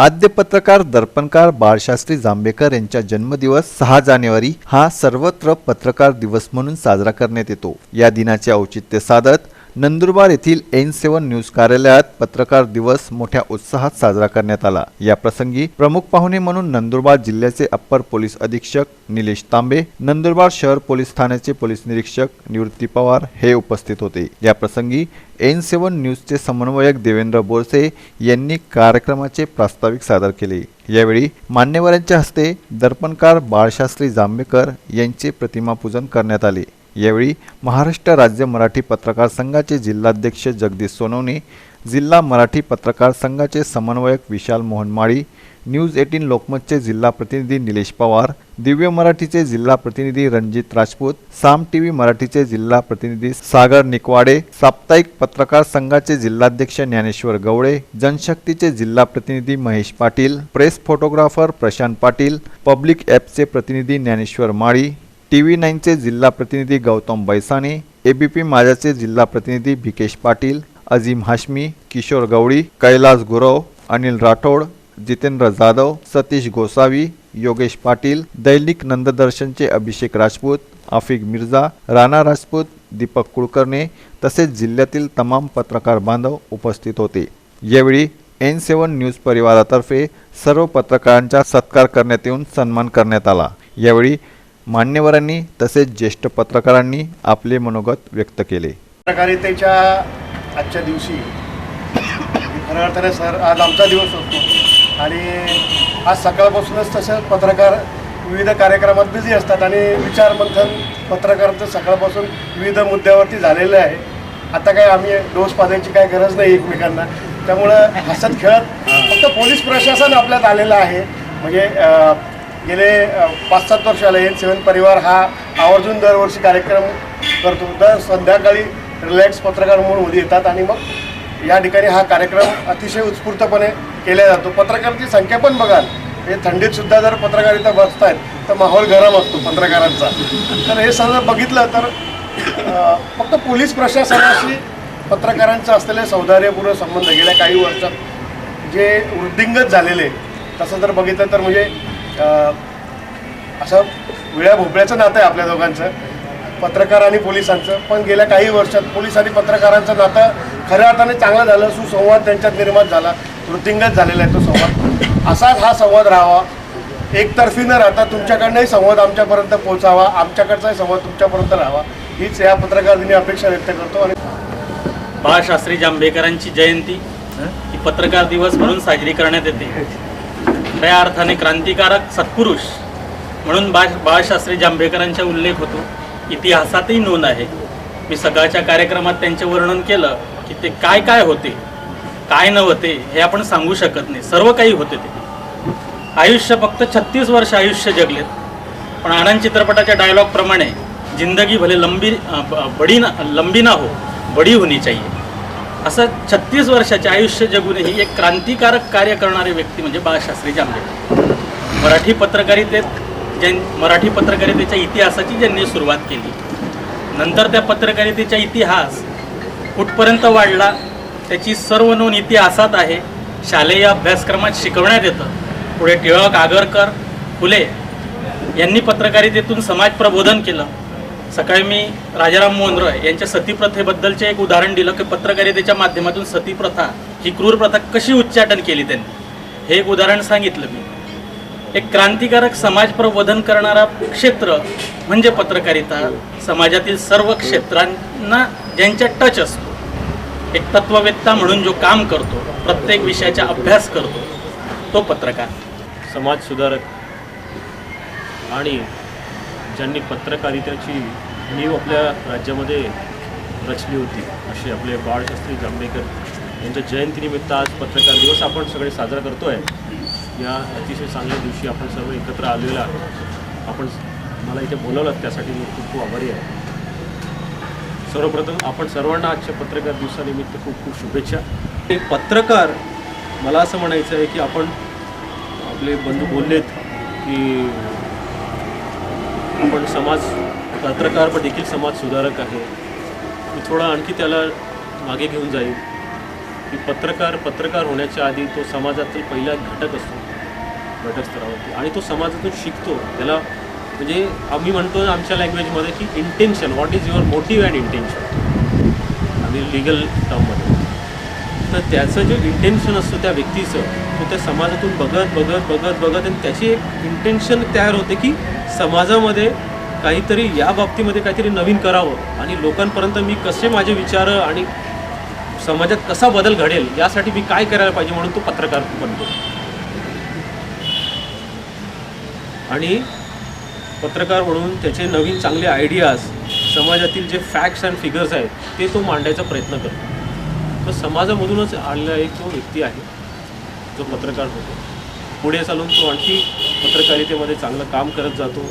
आद्य पत्रकार दर्पणकार बाळशास्त्री जांभेकर यांचा जन्मदिवस सहा जानेवारी हा सर्वत्र पत्रकार दिवस म्हणून साजरा करण्यात येतो. या दिनाचे औचित्य साधत नंदुरबार येथील एन सेवन न्यूज कार्यालयात पत्रकार दिवस मोठ्या उत्साहात साजरा करण्यात आला. या प्रसंगी प्रमुख पाहुणे म्हणून नंदुरबार जिल्ह्याचे अप्पर पोलीस अधीक्षक निलेश तांबे नंदुरबार शहर पोलीस ठाण्याचे पोलीस निरीक्षक निवृत्ती पवार हे उपस्थित होते. या प्रसंगी एन सेवन न्यूजचे समन्वयक देवेंद्र बोरसे यांनी कार्यक्रमाचे प्रास्ताविक सादर केले. यावेळी मान्यवरांच्या हस्ते दर्पणकार बाळशास्त्री जांभेकर यांचे प्रतिमापूजन करण्यात आले. यावेळी महाराष्ट्र राज्य मराठी पत्रकार संघाचे जिल्हाध्यक्ष जगदीश सोनवणे जिल्हा मराठी पत्रकार संघाचे समन्वयक विशाल मोहन माळी न्यूज एटीन लोकमतचे जिल्हा प्रतिनिधी निलेश पवार दिव्य मराठीचे जिल्हा प्रतिनिधी रणजित राजपूत साम टी व्ही मराठीचे जिल्हा प्रतिनिधी सागर निकवाडे साप्ताहिक पत्रकार संघाचे जिल्हाध्यक्ष ज्ञानेश्वर गवळे जनशक्तीचे जिल्हा प्रतिनिधी Mahesh Patil press photographer Prashant Patil public ॲपचे प्रतिनिधी ज्ञानेश्वर माळी टी व्ही नाईनचे जिल्हा प्रतिनिधी गौतम बैसाणे एबीपी माझ्याचे जिल्हा प्रतिनिधी भिकेश पाटील अजीम हाशमी किशोर गवळी कैलास गुरव अनिल राठोड जितेंद्र जाधव सतीश गोसावी योगेश पाटील दैनिक नंददर्शनचे अभिषेक राजपूत आफिक मिर्झा राणा राजपूत दीपक कुलकर्णी तसेच जिल्ह्यातील तमाम पत्रकार बांधव उपस्थित होते. यावेळी एन सेवन न्यूज परिवारातर्फे सर्व पत्रकारांचा सत्कार करण्यात येऊन सन्मान करण्यात आला. यावेळी मान्यवरांनी तसेच ज्येष्ठ पत्रकारांनी आपले मनोगत व्यक्त केले. पत्रकारितेच्या आजच्या दिवशी खऱ्या अर्थाने सर आज आमचा दिवस असतो. आणि आज सकाळपासूनच तसं पत्रकार विविध कार्यक्रमात बिझी असतात आणि विचारमंथन पत्रकारांचं सकाळपासून विविध मुद्द्यावरती झालेलं आहे. आता काय आम्ही डोस पाजायची काय गरज नाही एकमेकांना. त्यामुळं हसत खेळत फक्त पोलीस प्रशासन आपल्यात आलेलं आहे. म्हणजे गेले पाच सात वर्ष आले एन सेवन परिवार हा आवर्जून दरवर्षी कार्यक्रम करतो. दर संध्याकाळी रिलॅक्स पत्रकार म्हणून उभी येतात आणि मग या ठिकाणी हा कार्यक्रम अतिशय उत्स्फूर्तपणे केला जातो. पत्रकारांची संख्या पण बघाल. हे थंडीत सुद्धा जर पत्रकार इथं आहेत तर माहोल गरम असतो पत्रकारांचा. तर हे सगळं बघितलं तर फक्त पोलीस प्रशासनाशी पत्रकारांचं असलेले सौहार्दपूर्ण संबंध गेल्या काही वर्षात जे वृद्धिंगत झालेले तसं जर बघितलं तर म्हणजे असं विळ्या भोपळ्याचं नातं आहे आपल्या दोघांचं पत्रकार आणि पोलिसांचं. पण गेल्या काही वर्षात पोलीस आणि पत्रकारांचं नातं खऱ्या अर्थाने चांगलं झालं सुसंवाद त्यांच्यात निर्माण झाला वृद्धिंगत झालेला आहे तो संवाद. असाच हा संवाद राहावा. एकतर्फी न राहता तुमच्याकडनंही संवाद आमच्यापर्यंत पोहोचावा आमच्याकडचाही संवाद तुमच्यापर्यंत राहावा. हीच या पत्रकार दिनी अपेक्षा व्यक्त करतो आणि बाळशास्त्री जांभेकरांची जयंती ही पत्रकार दिवस म्हणून साजरी करण्यात येते. खऱ्या अर्थाने क्रांतिकारक सत्पुरुष म्हणून बा बाळशास्त्री जांभेकरांचा उल्लेख होतो. इतिहासातही नोंद आहे. मी सकाळच्या कार्यक्रमात त्यांचे वर्णन केलं की ते काय काय होते काय नव्हते हे आपण सांगू शकत नाही. सर्व काही होते ते. आयुष्य फक्त छत्तीस वर्ष आयुष्य जगलेत. पण आनंद चित्रपटाच्या डायलॉगप्रमाणे जिंदगी भले लंबी बडी ना लंबी ना हो बडी होनी चाहिए. असं छत्तीस वर्षाचे आयुष्य जगूनही एक क्रांतिकारक कार्य करणारे व्यक्ती म्हणजे बाळशास्त्री जांभेकर मराठी पत्रकारितेत ज्यां मराठी पत्रकारितेच्या इतिहासाची ज्यांनी सुरुवात केली नंतर त्या पत्रकारितेचा इतिहास कुठपर्यंत वाढला त्याची सर्व नोंद इतिहासात आहे. शालेय अभ्यासक्रमात शिकवण्यात येतं. पुढे टिळक आगरकर फुले यांनी पत्रकारितेतून समाज प्रबोधन केलं. सकाळी मी राजाराम मोहन रॉय यांच्या सतीप्रथेबद्दलचे एक उदाहरण दिलं की पत्रकारितेच्या माध्यमातून सतीप्रथा ही क्रूर प्रथा कशी उच्चाटन केली त्यांनी हे एक उदाहरण सांगितलं मी. एक क्रांतिकारक समाज प्रबोधन करणारा क्षेत्र म्हणजे पत्रकारिता. समाजातील सर्व क्षेत्रांना ज्यांच्या टच असतो एक तत्ववेत्ता म्हणून जो काम करतो प्रत्येक विषयाचा अभ्यास करतो तो पत्रकार. समाजसुधारक आणि ज्यांनी पत्रकारितेची नीव आपल्या राज्यामध्ये रचली होती. असे आपले बाळशास्त्री जांभेकर यांच्या जयंतीनिमित्त आज पत्रकार दिवस आपण सगळे साजरा करतो आहे या अतिशय चांगल्या दिवशी आपण सर्व एकत्र आलेलो आहोत. आपण मला इथे बोलवलं त्यासाठी मी खूप खूप आभारी आहे. सर्वप्रथम आपण सर्वांना आजच्या पत्रकार दिवसानिमित्त खूप खूप शुभेच्छा. एक पत्रकार मला असं म्हणायचं आहे की आपण आपले बंधू बोललेत की आपण समाज पत्रकार पण देखील समाज सुधारक आहे. मी थोडा आणखी त्याला मागे घेऊन जाईल की पत्रकार पत्रकार होण्याच्या आधी तो समाजातील पहिला घटक असतो. घटकस्तरावरती. आणि तो समाजातून शिकतो. त्याला म्हणजे आम्ही म्हणतो आमच्या लँग्वेजमध्ये की intention what is your motive and intention आम्ही लिगल टर्ममध्ये तर त्याचं जे इंटेन्शन असतं त्या व्यक्तीचं तो त्या समाजातून बघत बघत बघत बघत आणि त्याची एक इंटेन्शन तयार होते की समाजामध्ये काहीतरी या बाबतीमध्ये काहीतरी नवीन करावं आणि लोकांपर्यंत मी कसे माझे विचार आणि समाजात कसा बदल घडेल यासाठी मी काय करायला पाहिजे म्हणून तो पत्रकार बनतो. आणि पत्रकार म्हणून त्याचे नवीन चांगले आयडियाज समाजातील जे फॅक्ट्स अँड फिगर्स आहेत ते तो मांडायचा प्रयत्न करतो. तो समाजामधूनच आणला एक तो व्यक्ती आहे जो पत्रकार होतो. पुढे चालून तो आणखी पत्रकारितेमध्ये चांगलं काम करत जातो.